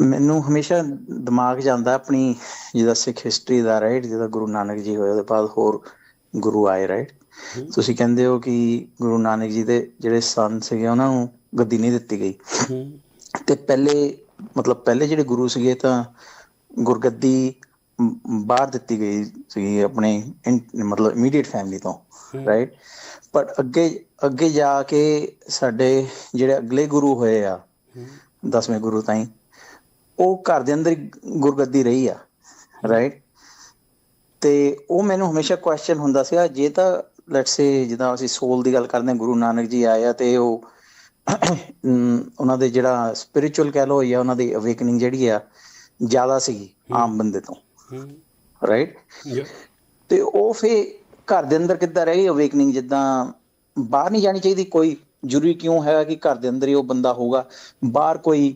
ਮੈਨੂੰ ਹਮੇਸ਼ਾ ਦਿਮਾਗ ਆਉਂਦਾ ਆਪਣੀ ਜਿਹਦਾ ਸਿੱਖ ਹਿਸਟਰੀ ਦਾ ਰਾਈਟ ਜਿਹਦਾ ਗੁਰੂ ਨਾਨਕ ਜੀ ਹੋਏ ਉਹਦੇ ਬਾਅਦ ਹੋਰ ਗੁਰੂ ਆਏ ਰਾਈਟ ਤੁਸੀਂ ਕਹਿੰਦੇ ਹੋ ਕਿ ਗੁਰੂ ਨਾਨਕ ਜੀ ਦੇ ਜਿਹੜੇ ਸੰਤ ਸੀਗੇ ਉਹਨਾਂ ਨੂੰ ਗੱਦੀ ਨਹੀਂ ਦਿੱਤੀ ਗਈ। ਤੇ ਪਹਿਲੇ ਮਤਲਬ ਪਹਿਲੇ ਜਿਹੜੇ ਗੁਰੂ ਸੀਗੇ ਤਾਂ ਗੁਰਗੱਦੀ ਬਾਹਰ ਦਿੱਤੀ ਗਈ ਸੀ ਆਪਣੇ ਮਤਲਬ ਇਮੀਡੀਏਟ ਫੈਮਿਲੀ ਤੋਂ ਰਾਈਟ ਪਰ ਅੱਗੇ ਅੱਗੇ ਜਾ ਕੇ ਸਾਡੇ ਜਿਹੜੇ ਅਗਲੇ ਗੁਰੂ ਹੋਏ ਆ ਦਸਵੇਂ ਗੁਰੂ ਤਾਈਂ ਉਹ ਘਰ ਦੇ ਅੰਦਰ ਗੁਰਗੱਦੀ ਰਹੀ ਆ ਰਾਈਟ ਤੇ ਉਹ ਮੈਨੂੰ ਹਮੇਸ਼ਾ ਕੁਐਸਚਨ ਹੁੰਦਾ ਸੀਗਾ ਜੇ ਤਾਂ ਲੈਟਸ ਸੇ ਜਿੱਦਾਂ ਅਸੀਂ ਸੋਲ ਦੀ ਗੱਲ ਕਰਦੇ ਹਾਂ ਗੁਰੂ ਨਾਨਕ ਜੀ ਆਏ ਆ ਤੇ ਉਹ ਉਹਨਾਂ ਦੇ ਜਿਹੜਾ ਸਪਿਰਚੁਅਲ ਕਹਿ ਲੋ ਜਾਂ ਉਹਨਾਂ ਦੀ ਅਵੇਕਨਿੰਗ ਜਿਹੜੀ ਆ ਜ਼ਿਆਦਾ ਸੀਗੀ ਆਮ ਬੰਦੇ ਤੋਂ ਰਾਈਟ ਤੇ ਉਹ ਫੇ ਘਰ ਦੇ ਅੰਦਰ ਕਿੱਦਾਂ ਰਹੀ ਅਵੇਕਨਿੰਗ ਜਿੱਦਾਂ ਬਾਹਰ ਨਹੀਂ ਜਾਣੀ ਚਾਹੀਦੀ ਕੋਈ ਜ਼ਰੂਰੀ ਕਿਉਂ ਹੈਗਾ ਕਿ ਘਰ ਦੇ ਅੰਦਰ ਹੀ ਉਹ ਬੰਦਾ ਹੋਊਗਾ ਬਾਹਰ ਕੋਈ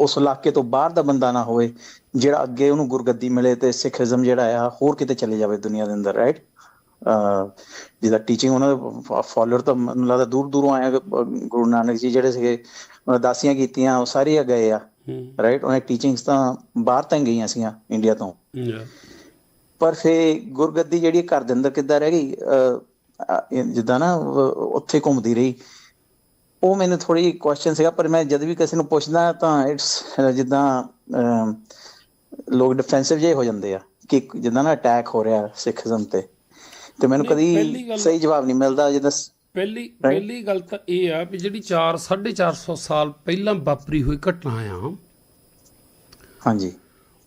ਉਸ ਇਲਾਕੇ ਤੋਂ ਬਾਹਰ ਦਾ ਬੰਦਾ ਨਾ ਹੋਵੇ ਜਿਹੜਾ ਅੱਗੇ ਉਹਨੂੰ ਗੁਰਗੱਦੀ ਮਿਲੇ ਤੇ ਸਿੱਖੀਜ਼ਮ ਜਿਹੜਾ ਆ ਹੋਰ ਕਿਤੇ ਚਲੇ ਜਾਵੇ ਦੁਨੀਆ ਦੇ ਅੰਦਰ ਰਾਈਟ ਜਿਹਦਾ ਟੀਚਿੰਗ ਉਹਨਾਂ ਦੇ ਫਾਲੋਅਰ ਤਾਂ ਮੈਨੂੰ ਲੱਗਦਾ ਦੂਰ ਦੂਰੋਂ ਆਏ ਆ, ਅਹ ਗੁਰੂ ਨਾਨਕ ਜੀ ਜਿਹੜੇ ਸੀਗੇ ਉਹਨਾਂ ਦਾਸੀਆਂ ਕੀਤੀਆਂ ਉਹ ਸਾਰੇ ਗਏ ਆ ਰਾਈਟ ਉਹਨਾਂ ਟੀਚਿੰਗਸ ਤਾਂ ਬਾਹਰ ਤਾਂ ਗਈਆਂ ਸੀਗੀਆਂ ਇੰਡੀਆ ਤੋਂ। ਪਰ ਫੇ ਗੁਰਗੱਦੀ ਜਿਹੜੀ ਘਰ ਦੇ ਅੰਦਰ ਕਿੱਦਾਂ ਰਹਿ ਗਈ? ਜਿੱਦਾਂ ਨਾ ਉੱਥੇ ਘੁੰਮਦੀ ਰਹੀ। ਉਹ ਮੈਨੂੰ ਥੋੜੀ ਕੁਐਸਚਨ ਸੀਗਾ ਪਰ ਮੈਂ ਜਦ ਵੀ ਕਿਸੇ ਨੂੰ ਪੁੱਛਦਾ ਤਾਂ ਇਟਸ ਜਿੱਦਾਂ ਲੋਕ ਡਿਫੈਂਸਿਵ ਜੇ ਹੋ ਜਾਂਦੇ ਆ ਕਿ ਜਿੱਦਾਂ ਨਾ ਅਟੈਕ ਹੋ ਰਿਹਾ ਸਿੱਖੀਜ਼ਮ ਤੇ। ਤੇ ਮੈਨੂੰ ਕਦੀ ਸਹੀ ਜਵਾਬ ਨਹੀਂ ਮਿਲਦਾ ਜਿੱਦਾਂ ਪਹਿਲੀ ਪਹਿਲੀ ਗੱਲ ਤਾਂ ਇਹ ਆ ਵੀ ਜਿਹੜੀ 4 450 ਸਾਲ ਪਹਿਲਾਂ ਵਾਪਰੀ ਹੋਈ ਘਟਨਾ ਆ ਹਾਂਜੀ।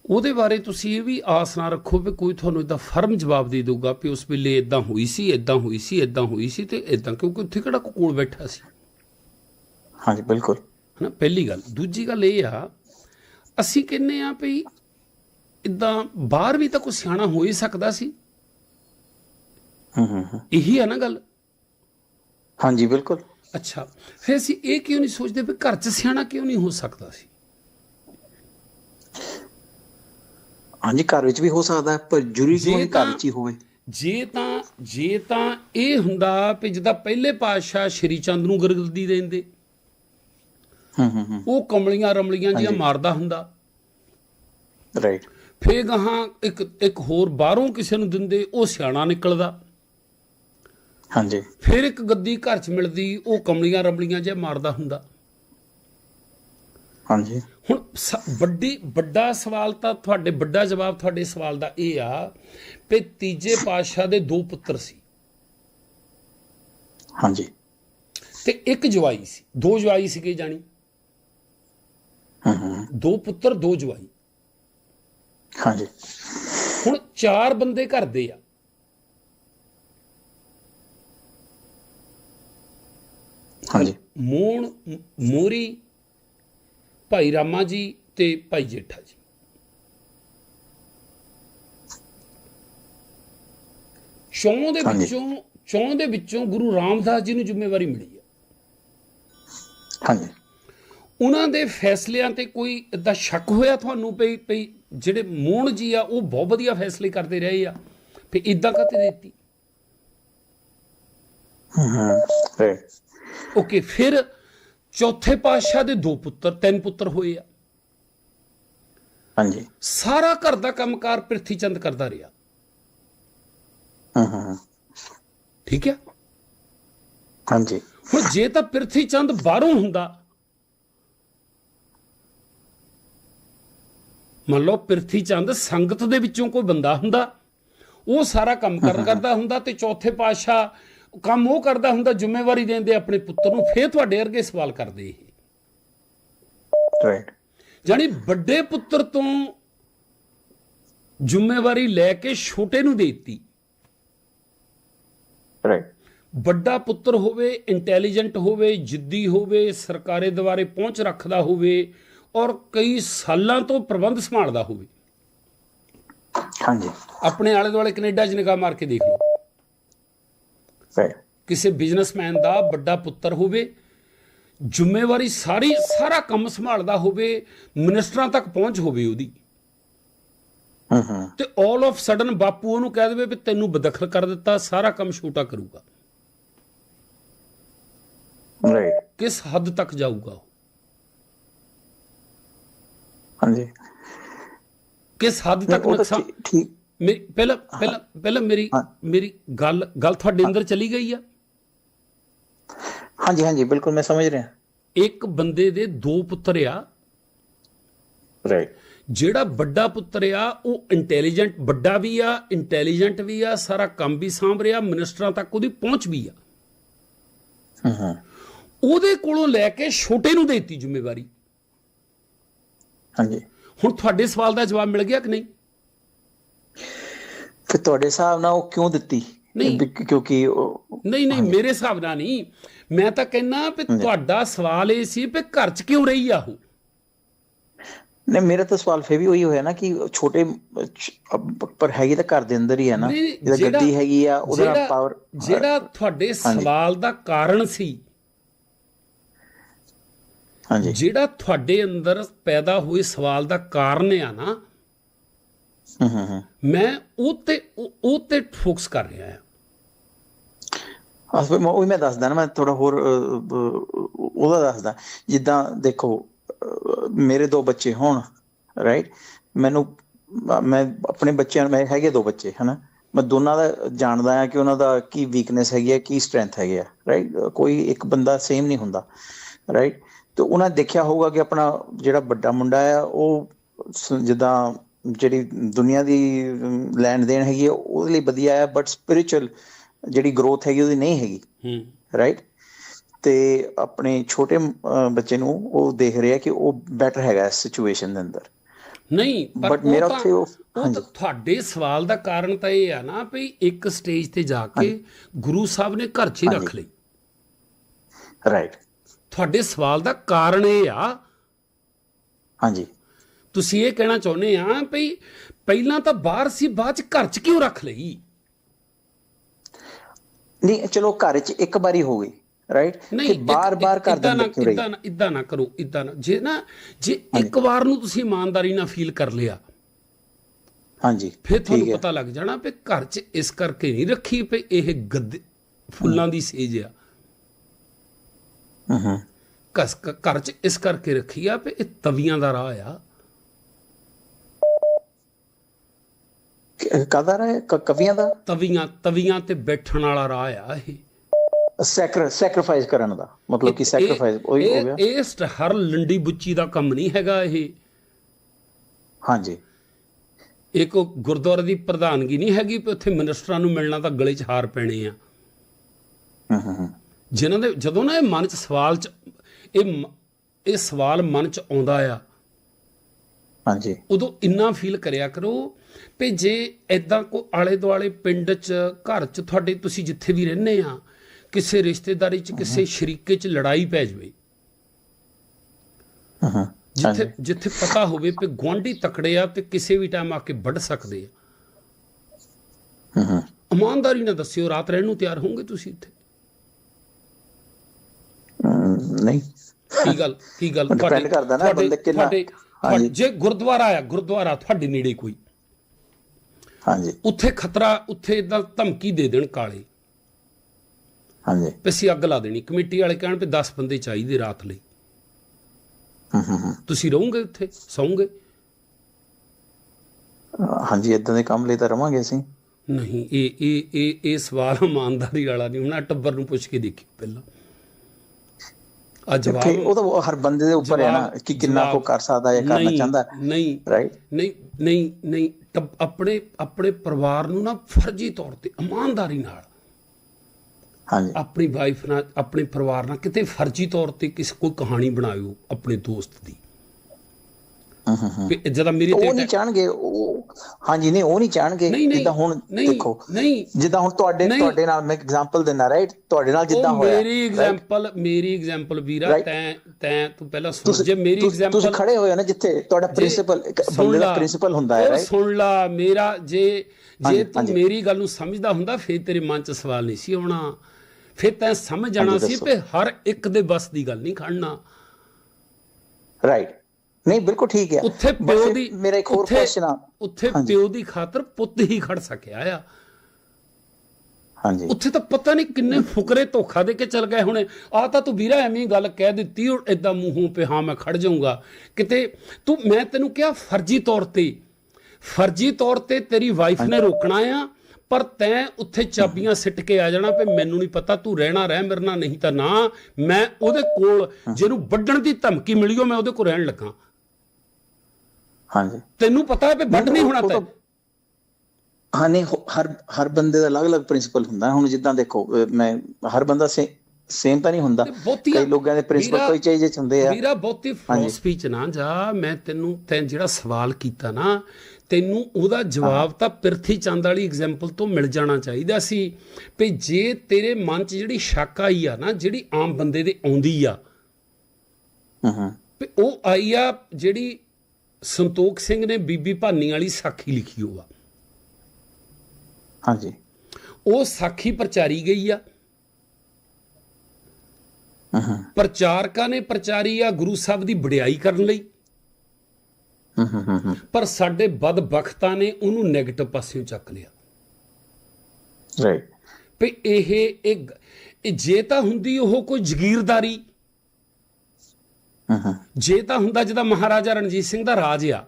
ਉਹਦੇ ਬਾਰੇ ਤੁਸੀਂ ਇਹ ਵੀ ਆਸ ਨਾ ਰੱਖੋ ਵੀ ਕੋਈ ਤੁਹਾਨੂੰ ਇਦਾਂ ਫਰਮ ਜਵਾਬ ਦੇ ਦੇਊਗਾ ਵੀ ਉਸ ਵੇਲੇ ਇਦਾਂ ਹੋਈ ਸੀ ਇਦਾਂ ਹੋਈ ਸੀ ਇਦਾਂ ਹੋਈ ਸੀ ਤੇ ਇਦਾਂ ਕਿਉਂਕਿ ਉੱਥੇ ਕਿਹੜਾ ਕੋਲ ਬੈਠਾ ਸੀ? ਹਾਂਜੀ ਬਿਲਕੁਲ। ਹਨਾ ਪਹਿਲੀ ਗੱਲ। ਦੂਜੀ ਗੱਲ ਇਹ ਆ ਅਸੀਂ ਕਹਿੰਨੇ ਆ ਵੀ ਇਦਾਂ ਬਾਹਰ ਵੀ ਤਾਂ ਕੋਈ ਸਿਆਣਾ ਹੋ ਹੀ ਸਕਦਾ ਸੀ। ਹੂੰ ਹੂੰ। ਇਹੀ ਆ ਨਾ ਗੱਲ? ਹਾਂਜੀ ਬਿਲਕੁਲ। ਅੱਛਾ ਫਿਰ ਅਸੀਂ ਇਹ ਕਿਉਂ ਨਹੀਂ ਸੋਚਦੇ ਵੀ ਘਰ 'ਚ ਸਿਆਣਾ ਕਿਉਂ ਨਹੀਂ ਹੋ ਸਕਦਾ ਸੀ? ਹਾਂਜੀ ਘਰ ਵਿੱਚ ਵੀ ਹੋ ਸਕਦਾ ਪਰ ਜ਼ਰੂਰੀ ਕਿਉਂ ਨਹੀਂ ਘਰ ਵਿੱਚ ਹੀ ਹੋਵੇ? ਜੇ ਤਾਂ ਜੇ ਤਾਂ ਇਹ ਹੁੰਦਾ ਵੀ ਜਿੱਦਾਂ ਪਹਿਲੇ ਪਾਤਸ਼ਾਹ ਸ਼੍ਰੀ ਚੰਦ ਨੂੰ ਗੁਰਗੱਦੀ ਦੇਂਦੇ। ਉਹ ਕਮਲੀਆਂ ਰਮਲੀਆਂ ਜੀਆਂ ਹਾਂਜੀ। ਮਾਰਦਾ ਹੁੰਦਾ। ਰਾਈਟ ਫੇਰ ਗਾਹਾਂ ਇੱਕ ਇੱਕ ਹੋਰ ਬਾਹਰੋਂ ਕਿਸੇ ਨੂੰ ਦਿੰਦੇ ਉਹ ਸਿਆਣਾ ਨਿਕਲਦਾ। ਹਾਂਜੀ। ਫਿਰ ਇੱਕ ਗੱਦੀ ਘਰ 'ਚ ਮਿਲਦੀ ਉਹ ਕਮਲੀਆਂ ਰਮਲੀਆਂ ਜਿਹਾ ਮਾਰਦਾ ਹੁੰਦਾ। ਹਾਂਜੀ। ਹੁਣ ਵੱਡੀ ਵੱਡਾ ਸਵਾਲ ਤਾਂ ਤੁਹਾਡੇ ਵੱਡਾ ਜਵਾਬ ਤੁਹਾਡੇ ਸਵਾਲ ਦਾ ਇਹ ਆ ਕਿ ਤੀਜੇ ਪਾਤਸ਼ਾਹ ਦੇ ਦੋ ਪੁੱਤਰ ਸੀ। ਹਾਂਜੀ। ਤੇ ਇੱਕ ਜਵਾਈ ਸੀ। ਦੋ ਜਵਾਈ ਸੀਗੇ ਹੂੰ ਦੋ ਪੁੱਤਰ ਦੋ ਜਵਾਈ। ਹਾਂਜੀ। ਹੁਣ ਚਾਰ ਬੰਦੇ ਘਰ ਦੇ ਆ। ਹਾਂਜੀ। ਮੋਹਣ ਮ- ਮੋਰੀ ਭਾਈ ਰਾਮਾ ਜੀ ਤੇ ਭਾਈ ਜੇਠਾ ਜੀ। ਚੌਂ ਦੇ। ਵਿੱਚੋਂ ਚੌਂ ਦੇ ਵਿੱਚੋਂ ਗੁਰੂ ਰਾਮਦਾਸ ਜੀ ਨੂੰ ਜ਼ਿੰਮੇਵਾਰੀ ਮਿਲੀ ਹੈ ਹਾਂਜੀ। ਉਹਨਾਂ ਦੇ ਫੈਸਲਿਆਂ ਤੇ ਕੋਈ ਇਦਾਂ ਸ਼ੱਕ ਹੋਇਆ ਤੁਹਾਨੂੰ ਪਈ ਪਈ ਜਿਹੜੇ ਮੋਹਣ ਜੀ ਆ ਉਹ ਬਹੁਤ ਵਧੀਆ ਫੈਸਲੇ ਕਰਦੇ ਰਹੇ ਆ? ਫੇ ਇਦਾਂ ਕਤੇ ਦਿੱਤੀ? ਹੂੰ ਓਕੇ ਫਿਰ ਚੌਥੇ ਪਾਤਸ਼ਾਹ ਦੇ ਦੋ ਪੁੱਤਰ ਤਿੰਨ ਪੁੱਤਰ ਹੋਏ ਆ। ਹਾਂਜੀ। ਸਾਰਾ ਘਰ ਦਾ ਕੰਮਕਾਰ ਪ੍ਰਿਥੀ ਚੰਦ ਕਰਦਾ ਰਿਹਾ। ਹੂੰ ਹੂੰ ਹੂੰ। ਠੀਕ ਹੈ ਹਾਂਜੀ। ਹੁਣ ਜੇ ਤਾਂ ਪ੍ਰਿਥੀ ਚੰਦ ਬਾਹਰੋਂ ਹੁੰਦਾ ਮੰਨ ਲਓ ਪ੍ਰਿਥੀ ਚੰਦ ਸੰਗਤ ਦੇ ਵਿੱਚੋਂ ਕੋਈ ਬੰਦਾ ਹੁੰਦਾ ਉਹ ਸਾਰਾ ਕੰਮ ਕਰ ਕਰਦਾ ਹੁੰਦਾ ਤੇ ਚੌਥੇ ਪਾਤਸ਼ਾਹ ਕੰਮ ਉਹ ਕਰਦਾ ਹੁੰਦਾ ਜ਼ਿੰਮੇਵਾਰੀ ਦੇਂਦੇ ਆਪਣੇ ਪੁੱਤਰ ਨੂੰ ਫੇਰ ਤੁਹਾਡੇ ਵਰਗੇ ਸਵਾਲ ਕਰਦੇ ਇਹ। ਰਾਈਟ ਜਾਨੀ ਵੱਡੇ ਪੁੱਤਰ ਤੋਂ ਜ਼ਿੰਮੇਵਾਰੀ ਲੈ ਕੇ ਛੋਟੇ ਨੂੰ ਦੇ ਦਿੱਤੀ। ਰਾਈਟ ਵੱਡਾ ਪੁੱਤਰ ਹੋਵੇ ਇੰਟੈਲੀਜੈਂਟ ਹੋਵੇ ਜਿੱਦੀ ਹੋਵੇ ਸਰਕਾਰੇ ਦੁਆਰੇ ਪਹੁੰਚ ਰੱਖਦਾ ਹੋਵੇ ਔਰ ਕਈ ਸਾਲਾਂ ਤੋਂ ਪ੍ਰਬੰਧ ਸੰਭਾਲਦਾ ਹੋਵੇ। ਹਾਂਜੀ। ਆਪਣੇ ਆਲੇ ਦੁਆਲੇ ਕੈਨੇਡਾ 'ਚ ਨਿਗਾਹ ਮਾਰ ਕੇ ਦੇਖ ਲਓ। ਕਿਸੇ ਬਿਜ਼ਨਸਮੈਨ ਦਾ ਵੱਡਾ ਪੁੱਤਰ ਹੋਵੇ ਜ਼ਿੰਮੇਵਾਰੀ ਸਾਰੀ ਸਾਰਾ ਕੰਮ ਸੰਭਾਲਦਾ ਹੋਵੇ ਮਿਨਿਸਟਰਾਂ ਤੱਕ ਪਹੁੰਚ ਹੋਵੇ ਉਹਦੀ। ਹੂੰ ਹੂੰ। ਤੇ ਆਲ ਆਫ ਸਡਨ ਬਾਪੂ ਉਹਨੂੰ ਕਹਿ ਦੇਵੇ ਵੀ ਤੈਨੂੰ ਬਦਖਲ ਕਰ ਦਿੱਤਾ ਸਾਰਾ ਕੰਮ ਛੋਟਾ ਕਰੂਗਾ। ਰਾਈਟ ਕਿਸ ਹੱਦ ਤੱਕ ਜਾਊਗਾ ਉਹ? ਹਾਂਜੀ। ਕਿਸ ਹੱਦ ਤੱਕ ਨੁਕਸਾਨ ਠੀਕ। ਪਹਿਲਾਂ ਪਹਿਲਾਂ ਪਹਿਲਾਂ ਮੇਰੀ। ਮੇਰੀ ਗੱਲ ਗੱਲ ਤੁਹਾਡੇ ਅੰਦਰ ਚਲੀ ਗਈ ਆ? ਹਾਂਜੀ ਹਾਂਜੀ ਬਿਲਕੁਲ ਮੈਂ ਸਮਝ ਰਿਹਾ। ਇੱਕ ਬੰਦੇ ਦੇ ਦੋ ਪੁੱਤਰ ਆ। ਰਾਈਟ ਜਿਹੜਾ ਵੱਡਾ ਪੁੱਤਰ ਆ ਉਹ ਇੰਟੈਲੀਜੈਂਟ ਵੱਡਾ ਵੀ ਆ ਇੰਟੈਲੀਜੈਂਟ ਵੀ ਆ ਸਾਰਾ ਕੰਮ ਵੀ ਸਾਂਭ ਰਿਹਾ ਮਿਨਿਸਟਰਾਂ ਤੱਕ ਉਹਦੀ ਪਹੁੰਚ ਵੀ ਆ। ਹੂੰ ਹੂੰ। ਉਹਦੇ ਕੋਲੋਂ ਲੈ ਕੇ ਛੋਟੇ ਨੂੰ ਦੇਤੀ ਜ਼ਿੰਮੇਵਾਰੀ। ਹਾਂਜੀ। ਹੁਣ ਤੁਹਾਡੇ ਸਵਾਲ ਦਾ ਜਵਾਬ ਮਿਲ ਗਿਆ ਕਿ ਨਹੀਂ? ਫਿਰ ਤੁਹਾਡੇ ਹਿਸਾਬ ਨਾਲ ਉਹ ਕਿਉਂ ਦਿੱਤੀ? ਨਹੀਂ। ਕਿਉਂਕਿ ਨਹੀਂ ਨਹੀਂ ਮੇਰੇ ਹਿਸਾਬ ਨਾਲ ਨਹੀਂ। ਮੈਂ ਤਾਂ ਕਹਿੰਨਾ ਵੀ ਤੁਹਾਡਾ ਸਵਾਲ ਇਹ ਸੀ ਵੀ ਘਰ 'ਚ ਕਿਉਂ ਰਹੀ ਆ ਉਹ? ਨਹੀਂ ਮੇਰਾ ਤਾਂ ਸਵਾਲ ਫੇਰ ਵੀ ਉਹੀ ਹੋਇਆ ਨਾ ਕਿ ਛੋਟੇ ਪਰ ਹੈਗੀ ਤਾਂ ਘਰ ਦੇ ਅੰਦਰ ਹੀ ਹੈ ਨਾ। ਜਿਹੜਾ- ਗੱਡੀ ਹੈਗੀ ਆ ਉਹਦੇ ਪਾਵਰ ਜਿਹੜਾ ਤੁਹਾਡੇ ਸਵਾਲ ਦਾ ਕਾਰਨ ਸੀ ਜਿਹੜਾ ਤੁਹਾਡੇ ਅੰਦਰ ਪੈਦਾ ਹੋਏ ਸਵਾਲ ਦਾ ਕਾਰਨ ਆ ਨਾ ਹੂੰ ਹੂੰ ਹੂੰ। ਮੈਂ ਉਹ ਤੇ ਉਹ ਤੇ ਫੋਕਸ ਕਰ ਰਿਹਾ ਹਾਂ ਹਾਂ ਫਿਰ ਮੈਂ ਉਹੀ ਮੈਂ ਦੱਸਦਾ ਨਾ ਮੈਂ ਥੋੜਾ ਹੋਰ ਉਹਦਾ ਦੱਸਦਾ। ਜਿੱਦਾਂ ਦੇਖੋ ਮੇਰੇ ਦੋ ਬੱਚੇ ਹੋਣ ਰਾਈਟ ਮੈਨੂੰ ਮੈਂ ਆਪਣੇ ਬੱਚਿਆਂ ਮੈਂ ਹੈਗੇ ਦੋ ਬੱਚੇ ਹਨਾ? ਮੈਂ ਦੋਨਾਂ ਦਾ ਜਾਣਦਾ ਆ ਕਿ ਉਹਨਾਂ ਦਾ ਕੀ ਵੀਕਨੈਸ ਹੈਗੀ ਆ ਕੀ ਸਟਰੈਂਥ ਹੈਗੀ ਆ ਰਾਈਟ ਕੋਈ ਇੱਕ ਬੰਦਾ ਸੇਮ ਨਹੀਂ ਹੁੰਦਾ ਰਾਈਟ ਤੇ ਉਹਨਾਂ ਦੇਖਿਆ ਹੋਊਗਾ ਕਿ ਆਪਣਾ ਜਿਹੜਾ ਵੱਡਾ ਮੁੰਡਾ ਆ ਉਹ ਜਿੱਦਾਂ ਜਿਹੜੀ ਦੁਨੀਆ ਦੀ ਲੈਣ ਦੇਣ ਹੈਗੀ ਉਹਦੇ ਲਈ ਵਧੀਆ ਆ ਬਟ ਸਪਿਰਚੁਅਲ ਜਿਹੜੀ ਗਰੋਥ ਹੈਗੀ ਉਹਦੀ ਨਹੀਂ ਹੈਗੀ। ਹੂੰ। ਰਾਈਟ ਤੇ ਆਪਣੇ ਛੋਟੇ ਬੱਚੇ ਨੂੰ ਉਹ ਦੇਖ ਰਿਹਾ ਕਿ ਉਹ ਬੈਟਰ ਹੈਗਾ ਇਸ ਸਿਚੁਏਸ਼ਨ ਦੇ ਅੰਦਰ। ਨਹੀਂ ਉਹ ਮੇਰਾ ਉੱਥੇ ਉਹ- ਤੁਹਾਡੇ ਸਵਾਲ ਦਾ ਕਾਰਨ ਤਾਂ ਇਹ ਆ ਨਾ ਵੀ ਇੱਕ ਸਟੇਜ ਤੇ ਜਾ ਕੇ ਗੁਰੂ ਸਾਹਿਬ ਨੇ ਘਰ 'ਚ ਹੀ ਰੱਖ ਲਈ। ਰਾਈਟ ਤੁਹਾਡੇ ਸਵਾਲ ਦਾ ਕਾਰਨ ਇਹ ਆ। ਹਾਂਜੀ। ਤੁਸੀਂ ਇਹ ਕਹਿਣਾ ਚਾਹੁੰਦੇ ਆ ਵੀ ਪਹਿਲਾਂ ਤਾਂ ਬਾਹਰ ਸੀ ਬਾਅਦ 'ਚ ਘਰ 'ਚ ਕਿਉਂ ਰੱਖ ਲਈ? ਨਹੀਂ ਚਲੋ ਘਰ 'ਚ ਇੱਕ ਵਾਰੀ ਹੋ ਗਈ ਰਾਈਟ ਕਿ ਬਾਰ-ਬਾਰ ਘਰ ਦੇ ਇਦਾਂ ਨਾ ਅੰਦਰ ਕਿਉਂ ਰਹੀ? ਇਦਾਂ ਨਾ ਇਦਾਂ ਨਾ ਕਰੋ ਇਦਾਂ ਨਾ। ਜੇ ਨਾ ਜੇ ਇੱਕ ਵਾਰ ਨੂੰ ਤੁਸੀਂ ਇਮਾਨਦਾਰੀ ਨਾਲ ਫੀਲ ਕਰ ਲਿਆ। ਹਾਂਜੀ ਫਿਰ ਤੁਹਾਨੂੰ ਪਤਾ ਲੱਗ ਜਾਣਾ ਵੀ ਘਰ 'ਚ ਇਸ ਕਰਕੇ ਨਹੀਂ ਰੱਖੀ ਵੀ ਇਹ ਗੱਦੇ ਫੁੱਲਾਂ ਦੀ ਸੇਜ ਆ। ਹੂੰ ਹੂੰ ਕਸ ਘਰ 'ਚ ਇਸ ਕਰਕੇ ਰੱਖੀ ਆ ਵੀ ਇਹ ਤਵੀਆਂ ਦਾ ਰਾਹ ਆ। ਕ- ਕਾਹਦਾ ਹੈ? ਕਵੀਆਂ ਦਾ? ਤਵੀਆਂ ਤਵੀਆਂ ਤੇ ਬੈਠਣ ਵਾਲਾ ਰਾਹ ਆ ਇਹ। ਸੈਕਰ ਸੈਕਰੀਫਾਈਸ ਕਰਨ ਦਾ। ਮਤਲਬ ਕਿ ਸੈਕਰੀਫਾਈਸ ਉਹੀ ਹੋ ਗਿਆ। ਇਹ ਹਰ ਲੰਡੀ ਬੁੱਚੀ ਦਾ ਕੰਮ ਨਹੀਂ ਹੈਗਾ ਇਹ। ਹਾਂਜੀ। ਇੱਕ ਗੁਰਦੁਆਰੇ ਦੀ ਪ੍ਰਧਾਨਗੀ ਨਹੀਂ ਹੈਗੀ ਉੱਥੇ ਮਿਨਿਸਟਰਾਂ ਨੂੰ ਮਿਲਣਾ ਤਾਂ ਗਲੇ 'ਚ ਹਾਰ ਪੈਣੇ ਆ। ਹੂੰ ਹੂੰ ਜਿਨ੍ਹਾਂ ਦੇ ਜਦੋਂ ਨਾ ਇਹ ਮਨ 'ਚ ਸਵਾਲ 'ਚ ਇਹ ਇਹ ਸਵਾਲ ਮਨ 'ਚ ਆਉਂਦਾ ਆ ਹਾਂਜੀ। ਉਦੋਂ ਇੰਨਾ ਫੀਲ ਕਰਿਆ ਕਰੋ ਵੀ ਜੇ ਐਦਾਂ ਕੋ ਆਲੇ ਦੁਆਲੇ ਪਿੰਡ 'ਚ ਘਰ 'ਚ ਤੁਹਾਡੇ ਤੁਸੀਂ ਜਿੱਥੇ ਵੀ ਰਹਿੰਦੇ ਆ ਕਿਸੇ ਰਿਸ਼ਤੇਦਾਰੀ 'ਚ ਕਿਸੇ ਸ਼ਰੀਕੇ 'ਚ ਲੜਾਈ ਪੈ ਜਾਵੇ। ਹੂੰ ਜਿੱਥੇ ਜਿੱਥੇ ਪਤਾ ਹੋਵੇ ਕਿ ਗੁਆਂਢੀ ਤਕੜੇ ਆ ਤੇ ਕਿਸੇ ਵੀ ਟਾਈਮ ਆ ਕੇ ਵੱਢ ਸਕਦੇ ਆ। ਹੂੰ ਹੂੰ ਇਮਾਨਦਾਰੀ ਨਾਲ ਦੱਸਿਓ ਰਾਤ ਰਹਿਣ ਨੂੰ ਤਿਆਰ ਹੋਵੋਗੇ ਤੁਸੀਂ ਇੱਥੇ ਹਮ, ਨਹੀਂ। ਕੀ ਗੱਲ ਕੀ ਗੱਲ? ਤੁਹਾਡੇ- ਕਰਦਾ ਨਾ ਬੰਦੇ ਕਿੰਨਾ- ਹਾਂਜੀ। ਜੇ ਗੁਰਦੁਆਰਾ ਆ ਗੁਰਦੁਆਰਾ ਤੁਹਾਡੇ ਨੇੜੇ ਕੋਈ। ਹਾਂਜੀ। ਉੱਥੇ ਖਤਰਾ ਉੱਥੇ ਇਦਾਂ ਧਮਕੀ ਦੇ ਦੇਣ ਕਾਲੇ। ਹਾਂਜੀ। ਅਸੀਂ ਅੱਗ ਲਾ ਦੇਣੀ। ਕਮੇਟੀ ਵਾਲੇ ਕਹਿਣ ਵੀ 10 ਬੰਦੇ ਚਾਹੀਦੇ ਰਾਤ ਲਈ। ਹੂੰ ਹੂੰ ਹੂੰ। ਤੁਸੀਂ ਰਹੋਗੇ ਉੱਥੇ? ਸੌਂਗੇ? ਹਾਂਜੀ ਇਦਾਂ ਦੇ ਕੰਮ ਲਈ ਤਾਂ ਰਵਾਂਗੇ ਅਸੀਂ। ਨਹੀਂ ਇਹ ਇਹ ਇਹ ਇਹ ਸਵਾਲ ਇਮਾਨਦਾਰੀ ਵਾਲਾ ਨਹੀਂ ਉਹਨਾਂ ਟੱਬਰ ਨੂੰ ਪੁੱਛ ਕੇ ਦੇਖੀ ਪਹਿਲਾਂ। ਜਵਾਬ ਉਹ ਤਾਂ ਹਰ ਬੰਦੇ ਦੇ ਉੱਪਰ ਹੈ ਨਾ ਕਿ ਕਿੰਨਾ ਕੋ ਕਰ ਸਕਦਾ ਹੈ ਕਰਨਾ ਚਾਹੁੰਦਾ ਨਹੀਂ ਰਾਈਟ ਨਹੀਂ ਨਹੀਂ ਨਹੀਂ ਆਪਣੇ ਆਪਣੇ ਪਰਿਵਾਰ ਨੂੰ ਨਾ ਫਰਜ਼ੀ ਤੌਰ ਤੇ ਇਮਾਨਦਾਰੀ ਨਾਲ ਹਾਂਜੀ। ਆਪਣੀ ਵਾਈਫ ਨਾਲ ਆਪਣੇ ਪਰਿਵਾਰ ਨਾਲ ਕਿਤੇ ਫਰਜ਼ੀ ਤੌਰ ਤੇ ਕਿਸੇ ਕੋਈ ਕਹਾਣੀ ਬਣਾਇਓ ਆਪਣੇ ਦੋਸਤ ਦੀ। ਜਦੋਂ ਮੇਰੇ ਉਹ ਤੇ ਨਹੀਂ ਚਾਹਣਗੇ ਉਹ ਹਾਂਜੀ ਨਹੀਂ ਉਹ ਨਹੀਂ ਚਾਹਣਗੇ ਜਿੱਦਾਂ ਹੁਣ ਦੇਖੋ ਨਹੀਂ ਜਿੱਦਾਂ ਹੁਣ ਤੁਹਾਡੇ। ਤੁਹਾਡੇ ਨਾਲ ਮੈਂ ਐਗਜ਼ਾਮਪਲ ਦਿੰਦਾ ਰਾਈਟ ਤੁਹਾਡੇ ਨਾਲ ਜਿੱਦਾਂ ਉਹ ਹੋਇਆ ਮੇਰੀ? ਐਗਜ਼ਾਮਪਲ ਮੇਰੀ ਐਗਜ਼ਾਮਪਲ ਵੀਰਾ. ਤੈਂ ਤੈਂ ਤੂੰ ਪਹਿਲਾਂ ਸੁਣ ਜੇ ਮੇਰੀ ਤੁਸੀਂ- ਤੁਸੀਂ ਐਗਜ਼ਾਮਪਲ ਖੜੇ ਹੋਏ ਹੋ ਨਾ ਜਿੱਥੇ ਤੁਹਾਡਾ ਪ੍ਰਿੰਸੀਪਲ ਇੱਕ ਬੰਦੇ ਦਾ ਪ੍ਰਿੰਸੀਪਲ ਹੁੰਦਾ ਹੈ ਰਾਈਟ ਸੁਣ ਲਾ ਮੇਰਾ ਜੇ ਜੇ ਤੂੰ। ਮੇਰੀ ਗੱਲ ਨੂੰ ਸਮਝਦਾ ਹੁੰਦਾ ਫੇਰ ਤੇਰੇ ਮਨ 'ਚ ਸਵਾਲ ਨਹੀਂ ਸੀ ਆਉਣਾ ਫੇਰ ਤੈਂ ਸਮਝ ਜਾਣਾ ਸੀ। ਕਿ ਹਰ ਇੱਕ ਦੇ ਬਸ ਦੀ ਗੱਲ ਨਹੀਂ ਖੜਨਾ ਰਾਈਟ ਨਹੀਂ ਬਿਲਕੁਲ ਠੀਕ ਹੈ ਉੱਥੇ ਪਿਓ ਦੀ ਮੇਰਾ ਇੱਕ ਹੋਰ ਕੁਐਸਚਨ ਆ। ਉੱਥੇ। ਪਿਓ ਦੀ ਖਾਤਰ ਪੁੱਤ ਹੀ ਖੜ ਸਕਿਆ ਆ। ਹਾਂਜੀ। ਉੱਥੇ ਤਾਂ ਪਤਾ ਨਹੀਂ ਕਿੰਨੇ ਫੁਕਰੇ ਧੋਖਾ ਦੇ ਕੇ ਚਲ ਗਏ ਹੁਣੇ। ਆ ਤਾਂ ਤੂੰ ਵੀਰਾ ਐਵੇਂ ਗੱਲ ਕਹਿ ਦਿੱਤੀ ਉਹ ਇਦਾਂ ਮੂੰਹੋਂ ਪੇ ਹਾਂ ਮੈਂ ਖੜ ਜਾਊਂਗਾ। ਕਿਤੇ ਤੂੰ ਮੈਂ ਤੈਨੂੰ ਕਿਹਾ ਫਰਜ਼ੀ ਤੌਰ ਤੇ। ਫਰਜ਼ੀ ਤੌਰ ਤੇ ਤੇਰੀ ਵਾਈਫ ਨੇ ਰੋਕਣਾ ਆ ਪਰ ਤੈਂ ਉੱਥੇ ਚਾਬੀਆਂ ਸਿੱਟ ਕੇ ਆ ਜਾਣਾ ਵੀ ਮੈਨੂੰ ਨਹੀਂ ਪਤਾ ਤੂੰ ਰਹਿਣਾ ਰਹਿ ਮੇਰੇ ਨਾਲ ਨਹੀਂ ਤਾਂ ਨਾ। ਮੈਂ ਉਹਦੇ ਕੋਲ ਜਿਹਨੂੰ ਵੱਢਣ ਦੀ ਧਮਕੀ ਮਿਲੀ ਉਹ ਮੈਂ ਉਹਦੇ ਕੋਲ ਰਹਿਣ ਲੱਗਾ। ਹਾਂਜੀ। ਤੈਨੂੰ ਪਤਾ ਹੈ ਵੀ ਵੱਢ ਨਹੀਂ ਹੋਣਾ ਤੈਂ ਹਾਂ ਨਹੀਂ ਹਰ ਹਰ ਬੰਦੇ ਦਾ ਅਲੱਗ-ਅਲੱਗ ਪ੍ਰਿੰਸੀਪਲ ਹੁੰਦਾ। ਹੁਣ ਜਿੱਦਾਂ ਦੇਖੋ ਮੈਂ ਹਰ ਬੰਦਾ ਸੇਮ ਤਾਂ ਨਹੀਂ ਹੁੰਦਾ। ਕਈ ਲੋਕਾਂ ਦੇ ਪ੍ਰਿੰਸੀਪਲ ਕੋਈ ਚੀਜ਼ ਚ ਹੁੰਦੇ ਆ। ਵੀਰਾ ਬਹੁਤੀ ਫਲਸਫੀ ਚ ਨਾ ਜਾ। ਮੈਂ ਤੈਨੂੰ ਤੈਂ ਜਿਹੜਾ ਸਵਾਲ ਕੀਤਾ ਨਾ ਤੈਨੂੰ ਉਹਦਾ ਜਵਾਬ ਤਾਂ ਪਿਰਥੀ ਚੰਦ ਵਾਲੀ ਐਗਜ਼ਾਮਪਲ ਤੋਂ ਮਿਲ ਜਾਣਾ ਚਾਹੀਦਾ ਸੀ ਵੀ ਜੇ ਤੇਰੇ ਮਨ 'ਚ ਜਿਹੜੀ ਸ਼ੱਕ ਆਈ ਆ ਨਾ ਜਿਹੜੀ ਆਮ ਬੰਦੇ ਦੇ ਆਉਂਦੀ ਆ ਹੂੰ ਹੂੰ। ਉਹ ਆਈ ਆ ਜਿਹੜੀ ਸੰਤੋਖ ਸਿੰਘ ਨੇ ਬੀਬੀ ਭਾਨੀ ਵਾਲੀ ਸਾਖੀ ਲਿਖੀ ਹੋਆ। ਹਾਂਜੀ। ਉਹ ਸਾਖੀ ਪ੍ਰਚਾਰੀ ਗਈ ਆ। ਪ੍ਰਚਾਰਕਾਂ ਨੇ ਪ੍ਰਚਾਰੀ ਆ ਗੁਰੂ ਸਾਹਿਬ ਦੀ ਵਡਿਆਈ ਕਰਨ ਲਈ। ਪਰ ਸਾਡੇ ਬਦਬਖਤਾਂ ਨੇ ਉਹਨੂੰ 네ਗੇਟਿਵ ਪਾਸਿਓਂ ਚੱਕ ਲਿਆ। ਰਾਈਟ ਵੀ ਇਹ ਇੱਕ ਇਹ ਜੇ ਤਾਂ ਹੁੰਦੀ ਉਹ ਕੋਈ ਜ਼ਗੀਰਦਾਰੀ। ਜੇ ਤਾਂ ਹੁੰਦਾ ਜਿਹਦਾ ਮਹਾਰਾਜਾ ਰਣਜੀਤ ਸਿੰਘ ਦਾ ਰਾਜ ਆ।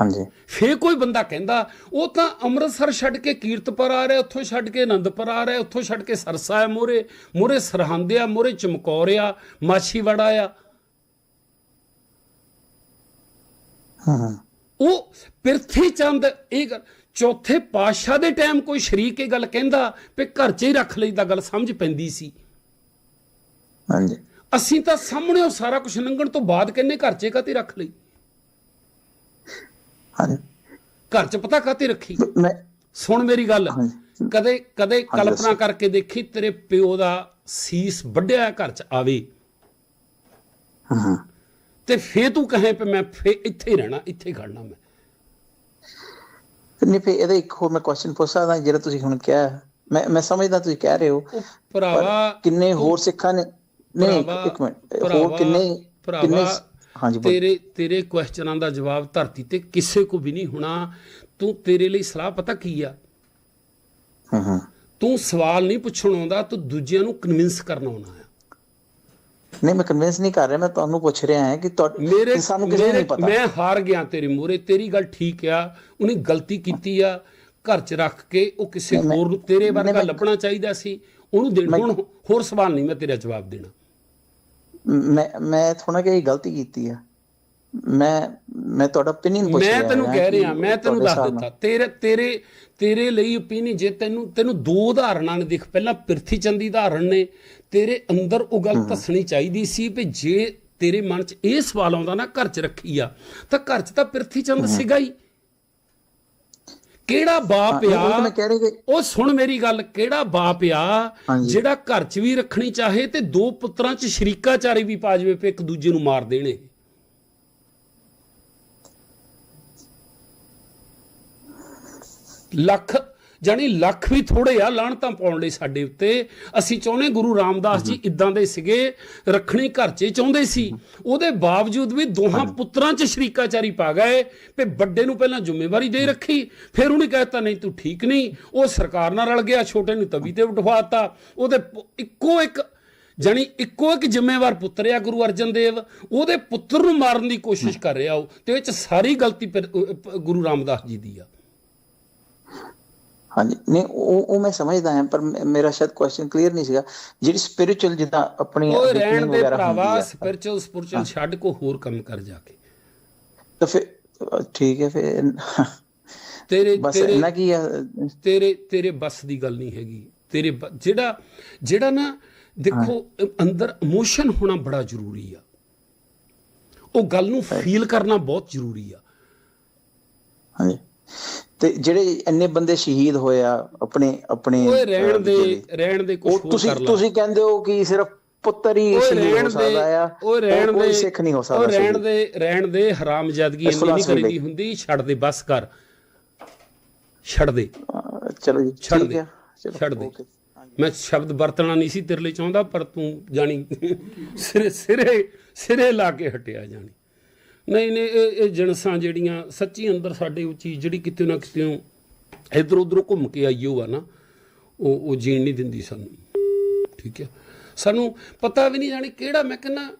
ਹਾਂਜੀ। ਫੇਰ ਕੋਈ ਬੰਦਾ ਕਹਿੰਦਾ ਉਹ ਤਾਂ ਅੰਮ੍ਰਿਤਸਰ ਛੱਡ ਕੇ ਕੀਰਤਪੁਰ ਆ ਰਿਹਾ ਉੱਥੋਂ ਛੱਡ ਕੇ ਆਨੰਦਪੁਰ ਆ ਰਿਹਾ ਉੱਥੋਂ ਛੱਡ ਕੇ ਸਰਸਾ ਹੈ ਮੋਰੇ ਮੋਰੇ ਸਰਹੰਦ ਆ ਮੋਰੇ ਚਮਕੌਰ ਆ ਮਾਛੀਵਾੜਾ ਆ। ਹੂੰ ਉਹ ਪਿਰਥੀ ਚੰਦ ਇਹ ਚੌਥੇ ਪਾਤਸ਼ਾਹ ਦੇ ਟਾਈਮ ਕੋਈ ਸ਼ਰੀਕ ਇਹ ਗੱਲ ਕਹਿੰਦਾ ਵੀ ਘਰ 'ਚ ਹੀ ਰੱਖ ਲਈਦਾ ਗੱਲ ਸਮਝ ਪੈਂਦੀ ਸੀ। ਹਾਂਜੀ। ਅਸੀਂ ਤਾਂ ਸਾਹਮਣੇ ਉਹ ਸਾਰਾ ਕੁਝ ਲੰਘਣ ਤੋਂ ਬਾਅਦ ਕਹਿੰਨੇ ਘਰ 'ਚ ਕਾਤੇ ਰੱਖ ਲਈ? ਹਾਂਜੀ। ਘਰ 'ਚ ਪਤਾ ਕਾਤੇ ਰੱਖੀ? ਮੈਂ ਸੁਣ ਮੇਰੀ ਗੱਲ। ਕਦੇ ਕਦੇ ਕਲਪਨਾ। ਕਰਕੇ ਦੇਖੀ ਤੇਰੇ ਪਿਓ ਦਾ ਸੀਸ ਵੱਢਿਆ ਘਰ 'ਚ ਆਵੇ। ਹੂੰ। ਤੇ ਫੇਰ ਤੂੰ ਕਹੇ ਵੀ ਮੈਂ ਫੇ ਇੱਥੇ ਹੀ ਰਹਿਣਾ ਇੱਥੇ ਖੜਨਾ ਮੈਂ। ਨਹੀਂ ਫੇ ਇਹਦਾ ਇੱਕ ਹੋਰ ਮੈਂ ਕੁਐਸਚਨ ਪੁੱਛ ਸਕਦਾ ਜਿਹੜਾ ਤੁਸੀਂ ਹੁਣ ਕਿਹਾ ਮੈਂ ਮੈਂ ਸਮਝਦਾ ਤੁਸੀਂ ਕਹਿ ਰਹੇ ਹੋ ਭਰਾਵਾ ਕਿੰਨੇ ਹੋਰ ਸਿੱਖਾਂ ਨੇ ਨਹੀਂ ਇੱਕ ਮਿੰਟ ਹੋਰ ਕਿੰਨੇ ਕਿੰਨੇ ਹਾਂਜੀ। ਤੇਰੇ ਤੇਰੇ ਕੁਐਸਚਨਾਂ ਦਾ ਜਵਾਬ ਧਰਤੀ ਤੇ ਕਿਸੇ ਕੋ ਵੀ ਨਹੀਂ ਹੋਣਾ। ਤੂੰ ਤੇਰੇ ਲਈ ਸਲਾਹ ਪਤਾ ਕੀ ਆ? ਹੂੰ ਹੂੰ। ਤੂੰ ਸਵਾਲ ਨਹੀਂ ਪੁੱਛਣ ਆਉਂਦਾ ਤੂੰ ਦੂਜਿਆਂ ਨੂੰ ਕਨਵਿੰਸ ਕਰਨ ਆਉਣਾ ਆ। ਨਹੀਂ ਮੈਂ ਕਨਵਿੰਸ ਨਹੀਂ ਕਰ ਰਿਹਾ ਮੈਂ ਤੁਹਾਨੂੰ ਪੁੱਛ ਰਿਹਾ ਹਾਂ ਕਿ ਮੇਰੇ ਸਾਨੂੰ ਕਿਸੇ ਨੂੰ ਮੇਰੇ- ਨਹੀਂ ਪਤਾ। ਮੈਂ ਹਾਰ ਗਿਆ ਤੇਰੇ ਮੂਹਰੇ ਤੇਰੀ ਗੱਲ ਠੀਕ ਆ ਉਹਨੇ ਗਲਤੀ ਕੀਤੀ ਆ ਘਰ 'ਚ ਰੱਖ ਕੇ ਉਹ ਕਿਸੇ ਹੋਰ ਨੂੰ ਤੇਰੇ ਵਰਗਾ ਲੱਭਣਾ ਚਾਹੀਦਾ ਸੀ ਉਹਨੂੰ ਦੇਣ ਹੁਣ ਹੋਰ ਸਵਾਲ ਨਹੀਂ ਮੈਂ ਤੇਰਾ ਜਵਾਬ ਦੇਣਾ। ਮੈਂ ਮੈਂ ਥੋੜਾ ਕਿ ਇਹ ਗਲਤੀ ਕੀਤੀ ਆ। ਮੈਂ ਮੈਂ ਤੁਹਾਡਾ opinion ਪੁੱਛ ਰਿਹਾ ਮੈਂ ਤੈਨੂੰ ਕਹਿ ਕਿ ਰਿਹਾ ਮੈਂ ਤੈਨੂੰ ਦੱਸ ਦਿੱਤਾ। ਤੇਰੇ ਤੇਰੇ ਤੇਰੇ ਲਈ opinion ਜੇ ਤੈਨੂੰ ਤੈਨੂੰ ਦੋ ਉਦਾਹਰਨਾਂ ਨੇ ਦੇਖ ਪਹਿਲਾਂ ਪਿਰਥੀ ਚੰਦ ਦੀ ਉਦਾਹਰਣ ਨੇ ਤੇਰੇ ਅੰਦਰ ਉਹ ਗੱਲ ਦੱਸਣੀ ਚਾਹੀਦੀ ਸੀ ਵੀ ਜੇ ਤੇਰੇ ਮਨ 'ਚ ਇਹ ਸਵਾਲ ਆਉਂਦਾ ਨਾ ਘਰ 'ਚ ਰੱਖੀ ਆ ਤਾਂ ਘਰ 'ਚ ਤਾਂ ਪਿਰਥੀ ਚੰਦ ਸੀਗਾ ਹੀ। ਕਿਹੜਾ ਬਾਪ। ਆ ਉਹ ਸੁਣ ਮੇਰੀ ਗੱਲ ਕਿਹੜਾ ਬਾਪ ਆ। ਜਿਹੜਾ ਘਰ 'ਚ ਵੀ ਰੱਖਣੀ ਚਾਹੇ ਤੇ ਦੋ ਪੁੱਤਰਾਂ 'ਚ ਸ਼ਰੀਕਾਚਾਰੀ ਵੀ ਪਾ ਜਾਵੇ ਪੇ ਇੱਕ ਦੂਜੇ ਨੂੰ ਮਾਰ ਦੇਣੇ ਲੱਖ ਜਾਨੀ ਲੱਖ ਵੀ ਥੋੜੇ ਆ ਲਾਹਣਤਾਂ ਪਾਉਣ ਲਈ ਸਾਡੇ ਉੱਤੇ। ਅਸੀਂ ਚਾਹੁੰਦੇ ਗੁਰੂ ਰਾਮਦਾਸ ਜੀ ਇਦਾਂ ਦੇ ਸੀਗੇ ਰੱਖਣੀ ਘਰ 'ਚ ਚਾਹੁੰਦੇ ਸੀ। ਉਹਦੇ ਬਾਵਜੂਦ ਵੀ ਦੋਹਾਂ ਪੁੱਤਰਾਂ 'ਚ ਸ਼ਰੀਕਾਚਾਰੀ ਪਾ ਗਏ ਤੇ ਵੱਡੇ ਨੂੰ ਪਹਿਲਾਂ ਜ਼ਿੰਮੇਵਾਰੀ ਦੇ ਰੱਖੀ ਫਿਰ ਉਹਨੇ ਕਹਿਤਾ ਨਹੀਂ ਤੂੰ ਠੀਕ ਨਹੀਂ। ਉਹ ਸਰਕਾਰ ਨਾਲ ਰਲ ਗਿਆ ਛੋਟੇ ਨੂੰ ਤਵੀ ਤੇ ਬਿਠਵਾਤਾ ਉਹਦੇ ਇੱਕੋ ਇੱਕ ਜਾਨੀ ਇੱਕੋ ਇੱਕ ਜ਼ਿੰਮੇਵਾਰ ਪੁੱਤਰ ਆ ਗੁਰੂ ਅਰਜਨ ਦੇਵ। ਉਹਦੇ ਪੁੱਤਰ ਨੂੰ ਮਾਰਨ ਦੀ ਕੋਸ਼ਿਸ਼ ਕਰ ਰਿਹਾ ਉਹ ਤੇ ਇਹ ਚ ਸਾਰੀ ਗਲਤੀ ਗੁਰੂ ਰਾਮਦਾਸ ਜੀ ਦੀ ਆ। ਹਾਂਜੀ। ਨਹੀਂ ਉਹ ਉਹ ਮੈਂ ਸਮਝਦਾ ਹਾਂ ਪਰ ਮੇਰਾ ਸ਼ਾਇਦ ਕੁਐਸਚਨ ਕਲੀਅਰ ਨਹੀਂ ਸੀਗਾ। ਜਿਹੜੀ ਸਪਿਰਚੁਅਲ ਜਿੱਦਾਂ ਆਪਣੀ ਉਹ ਰਹਿਣ ਦੇ ਭਰਾਵਾ ਸਪਿਰਚੁਅਲ ਸਪਿਰਚੁਅਲ ਛੱਡ ਕੋ ਹੋਰ ਕੰਮ ਕਰ ਜਾ ਕੇ। ਤਾਂ ਫਿਰ ਠੀਕ ਹੈ ਫਿਰ ਤੇਰੇ ਬਸ ਇੰਨਾ ਕੀ ਆ? ਤੇਰੇ ਤੇਰੇ ਬਸ ਦੀ ਗੱਲ ਨਹੀਂ ਹੈਗੀ। ਤੇਰੇ ਜਿਹੜਾ ਜਿਹੜਾ ਨਾ ਦੇਖੋ ਅੰਦਰ ਇਮੋਸ਼ਨ ਹੋਣਾ ਬੜਾ ਜ਼ਰੂਰੀ ਆ। ਉਹ ਗੱਲ ਨੂੰ ਫੀਲ ਕਰਨਾ ਬਹੁਤ ਜ਼ਰੂਰੀ ਆ। ਹਾਂਜੀ। ਤੇ ਜਿਹੜੇ ਇੰਨੇ ਬੰਦੇ ਸ਼ਹੀਦ ਹੋਏ ਆ ਆਪਣੇ ਆਪਣੇ ਓਏ ਰਹਿਣ ਦੇ ਰਹਿਣ ਦੇ ਕੁਝ ਉਹ ਹੋਰ ਤੁਸੀਂ ਕਰ ਲਾ। ਤੁਸੀਂ ਕਹਿੰਦੇ ਹੋ ਕਿ ਸਿਰਫ ਪੁੱਤਰ ਹੀ ਸ਼ਹੀਦ ਹੋ ਰਹਿਣ ਦੇ ਸਕਦਾ ਆ ਓਏ ਰਹਿਣ ਹੋਰ ਕੋਈ ਦੇ ਸਿੱਖ ਨਹੀਂ ਹੋ ਸਕਦਾ ਰਹਿਣ ਸ਼ਹੀਦ। ਦੇ ਰਹਿਣ ਦੇ ਹਰਾਮਜ਼ਾਦਗੀ ਇੰਨੀ ਨਹੀਂ ਕਰੀਦੀ। ਹੁੰਦੀ ਛੱਡ ਦੇ ਬਸ ਕਰ। ਛੱਡ ਦੇ। ਚਲੋ ਜੀ ਛੱਡ ਦੇ ਛੱਡ ਦੇ। ਮੈਂ ਸ਼ਬਦ ਵਰਤਣਾ ਨਹੀਂ ਸੀ ਤੇਰੇ ਲਈ ਚਾਹੁੰਦਾ ਪਰ ਤੂੰ ਜਾਣੀ ਸਿਰੇ ਸਿਰੇ ਸਿਰੇ ਲਾ ਕੇ ਹਟਿਆ ਜਾਣੀ। ਨਹੀਂ ਨਹੀਂ, ਇਹ ਇਹ ਜਣਸਾਂ ਜਿਹੜੀਆਂ ਸੱਚੀ ਅੰਦਰ ਸਾਡੇ ਉਹ ਚੀਜ਼ ਜਿਹੜੀ ਕਿਤੇ ਨਾ ਕਿਤੇ ਇਧਰ ਉਧਰ ਘੁੰਮ ਕੇ ਆਈ ਹੋਆ ਨਾ, ਉਹ ਉਹ ਜੀਣ ਨਹੀਂ ਦਿੰਦੀ ਸਾਨੂੰ। ਠੀਕ ਹੈ? ਸਾਨੂੰ ਪਤਾ ਵੀ ਨਹੀਂ ਜਾਣੀ ਕਿਹੜਾ, ਮੈਂ ਕਹਿੰਦਾ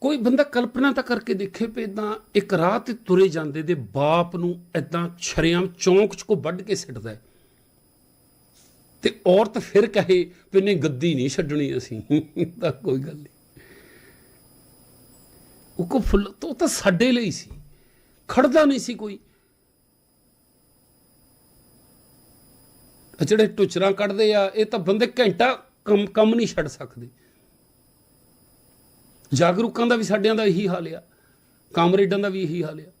ਕੋਈ ਬੰਦਾ ਕਲਪਨਾ ਤਾਂ ਕਰਕੇ ਦੇਖੇ ਪਏ ਇਦਾਂ ਇੱਕ ਰਾਹ ਤੇ ਤੁਰੇ ਜਾਂਦੇ ਦੇ ਬਾਪ ਨੂੰ ਇਦਾਂ ਛਰਿਆਮ ਚੌਂਕ 'ਚ ਕੋ ਵੱਢ ਕੇ ਸਿੱਟਦਾ ਹੈ। ਤੇ ਔਰਤ ਫਿਰ ਕਹੇ ਵੀ ਨਹੀਂ, ਗੱਦੀ ਨਹੀਂ ਛੱਡਣੀ ਅਸੀਂ। ਤਾਂ ਕੋਈ ਗੱਲ ਨਹੀਂ। ਉਹ ਕੋ ਫੁੱਲ ਉਹ ਤਾਂ ਸਾਡੇ ਲਈ ਸੀ। ਖੜਦਾ ਨਹੀਂ ਸੀ ਕੋਈ। ਜਿਹੜੇ ਟੁਚਰਾਂ ਕੱਢਦੇ ਆ, ਇਹ ਤਾਂ ਬੰਦੇ ਘੰਟਾ ਕੰਮ ਕੰਮ ਨਹੀਂ ਛੱਡ ਸਕਦੇ। ਜਾਗਰੂਕਾਂ ਦਾ ਵੀ ਸਾਡਿਆਂ ਦਾ ਇਹੀ ਹਾਲ ਆ। ਕਾਮਰੇਡਾਂ ਦਾ ਵੀ ਇਹੀ ਹਾਲ ਆ।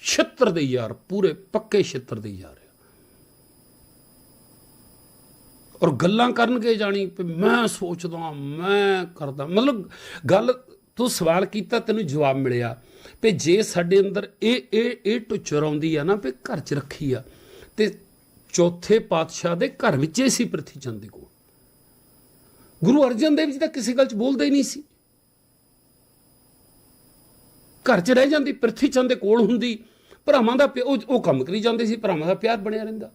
ਛਿੱਤਰ ਦੇ ਯਾਰ, ਪੂਰੇ ਪੱਕੇ ਛਿੱਤਰ ਦੇ ਯਾਰ ਆ। ਔਰ ਗੱਲਾਂ ਕਰਨਗੇ ਜਾਣੀ ਵੀ ਮੈਂ ਸੋਚਦਾ, ਮੈਂ ਕਰਦਾ। ਮਤਲਬ ਗੱਲ ਤੂੰ ਸਵਾਲ ਕੀਤਾ, ਤੈਨੂੰ ਜਵਾਬ ਮਿਲਿਆ ਵੀ ਜੇ ਸਾਡੇ ਅੰਦਰ ਇਹ ਇਹ ਇਹ ਟੁਚਰ ਆਉਂਦੀ ਆ ਨਾ ਵੀ ਘਰ 'ਚ ਰੱਖੀ ਆ, ਤੇ ਚੌਥੇ ਪਾਤਸ਼ਾਹ ਦੇ ਘਰ ਵਿੱਚ ਹੀ ਸੀ ਪ੍ਰਿਥੀ ਚੰਦ ਦੇ ਕੋਲ। ਗੁਰੂ ਅਰਜਨ ਦੇਵ ਜੀ ਤਾਂ ਕਿਸੇ ਗੱਲ 'ਚ ਬੋਲਦੇ ਹੀ ਨਹੀਂ ਸੀ। ਘਰ 'ਚ ਰਹਿ ਜਾਂਦੀ ਪ੍ਰਿਥੀ ਚੰਦ ਦੇ ਕੋਲ ਹੁੰਦੀ, ਭਰਾਵਾਂ ਦਾ ਪਿਆ- ਉਹ ਕੰਮ ਕਰੀ ਜਾਂਦੇ ਸੀ, ਭਰਾਵਾਂ ਦਾ ਪਿਆਰ ਬਣਿਆ ਰਹਿੰਦਾ।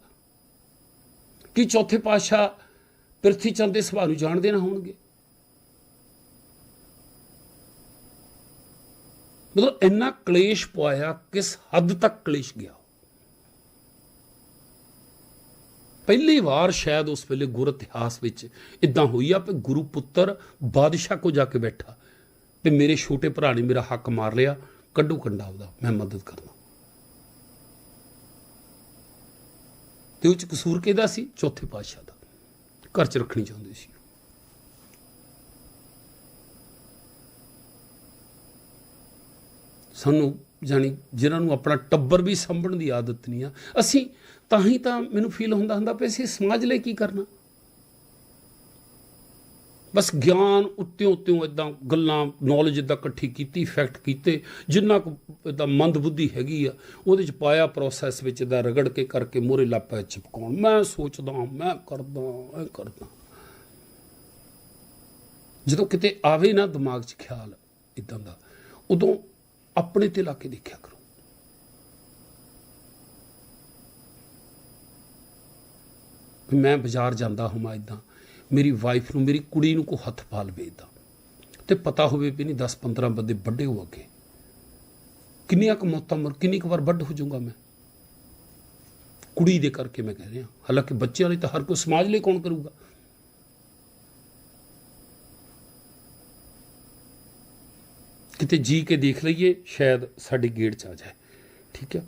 ਕਿ ਚੌਥੇ ਪਾਤਸ਼ਾਹ ਪ੍ਰਿਥੀ ਚੰਦ ਦੇ ਸੁਭਾਅ ਨੂੰ ਜਾਣਦੇ ਨਾ ਹੋਣਗੇ? ਮਤਲਬ ਇੰਨਾ ਕਲੇਸ਼ ਪਵਾਇਆ ਕਿਸ ਹੱਦ ਤੱਕ ਕਲੇਸ਼ ਗਿਆ? ਪਹਿਲੀ ਵਾਰ ਸ਼ਾਇਦ ਉਸ ਵੇਲੇ ਗੁਰ ਇਤਿਹਾਸ ਵਿੱਚ ਇਦਾਂ ਹੋਈ ਆ ਕਿ ਗੁਰੂ ਪੁੱਤਰ ਬਾਦਸ਼ਾਹ ਕੋ ਜਾ ਕੇ ਬੈਠਾ ਤੇ ਮੇਰੇ ਛੋਟੇ ਭਰਾ ਨੇ ਮੇਰਾ ਹੱਕ ਮਾਰ ਲਿਆ, ਕੱਢੋ ਕੰਡਾ ਉਹਦਾ, ਮੈਂ ਮਦਦ ਕਰਦਾ। ਤੇ ਉਹ ਚ ਕਸੂਰ ਕਿਹਦਾ ਸੀ? ਚੌਥੇ ਪਾਤਸ਼ਾਹ ਦਾ। ਘਰ ਚ ਰੱਖਣੀ ਚਾਹੁੰਦੇ ਸੀ। ਸਾਨੂੰ ਜਾਣੀ ਜਿਨ੍ਹਾਂ ਨੂੰ ਆਪਣਾ ਟੱਬਰ ਵੀ ਸੰਭਣ ਦੀ ਆਦਤ ਨਹੀਂ ਆ, ਅਸੀਂ ਤਾਂ ਹੀ ਤਾਂ ਮੈਨੂੰ ਫੀਲ ਹੁੰਦਾ ਹੁੰਦਾ ਵੀ ਅਸੀਂ ਸਮਾਜ ਲਈ ਕੀ ਕਰਨਾ? ਬਸ ਗਿਆਨ ਉੱਤੇ ਉੱਤੇ ਇਦਾਂ ਗੱਲਾਂ ਨੌਲੇਜ ਇਦਾਂ ਇਕੱਠੀ ਕੀਤੀ ਫੈਕਟ ਕੀਤੇ, ਜਿੰਨਾ ਕੁ ਇਦਾਂ ਮੰਦ ਬੁੱਧੀ ਹੈਗੀ ਆ, ਉਹਦੇ ਚ ਪਾਇਆ ਪ੍ਰੋਸੈਸ ਵਿੱਚ ਦਾ ਰਗੜ ਕੇ ਕਰਕੇ ਮੋਰੇ ਲਾਪਾ ਚਿਪਕਾਉਣ। ਮੈਂ ਸੋਚਦਾ, ਮੈਂ ਕਰਦਾ ਇਹ ਕਰਦਾ। ਜਦੋਂ ਕਿਤੇ ਆਵੇ ਨਾ ਦਿਮਾਗ 'ਚ ਖਿਆਲ ਇਦਾਂ ਦਾ, ਉਦੋਂ ਆਪਣੇ ਤੇ ਲਾ ਕੇ ਦੇਖਿਆ ਕਰੋ। ਵੀ ਮੈਂ ਬਾਜ਼ਾਰ ਜਾਂਦਾ ਹਾਂ ਇਦਾਂ ਮੇਰੀ ਵਾਈਫ ਨੂੰ, ਮੇਰੀ ਕੁੜੀ ਨੂੰ ਕੋ ਹੱਥ ਪਾ ਲਵੇ ਏਦਾਂ। ਤੇ ਪਤਾ ਹੋਵੇ ਵੀ ਨਹੀਂ 10 15 ਬੰਦੇ ਵੱਡੇ ਹੋ ਅੱਗੇ। ਕਿੰਨੀਆਂ ਕੁ ਮੌਤਾਂ ਮਰ, ਕਿੰਨੀ ਕੁ ਵਾਰ ਵੱਡ ਹੋ ਜਾਊਂਗਾ ਮੈਂ? ਕੁੜੀ ਦੇ ਕਰਕੇ ਮੈਂ ਕਹਿ ਰਿਹਾ, ਹਾਲਾਂਕਿ ਬੱਚਿਆਂ ਲਈ ਤਾਂ ਹਰ ਕੋਈ ਸਮਾਜ ਲਈ ਕੌਣ ਕਰੂਗਾ? ਕਿਤੇ ਜੀ ਕੇ ਦੇਖ ਲਈਏ ਸ਼ਾਇਦ ਸਾਡੇ ਗੇੜ ਚ ਆ ਜਾਏ। ਠੀਕ ਹੈ?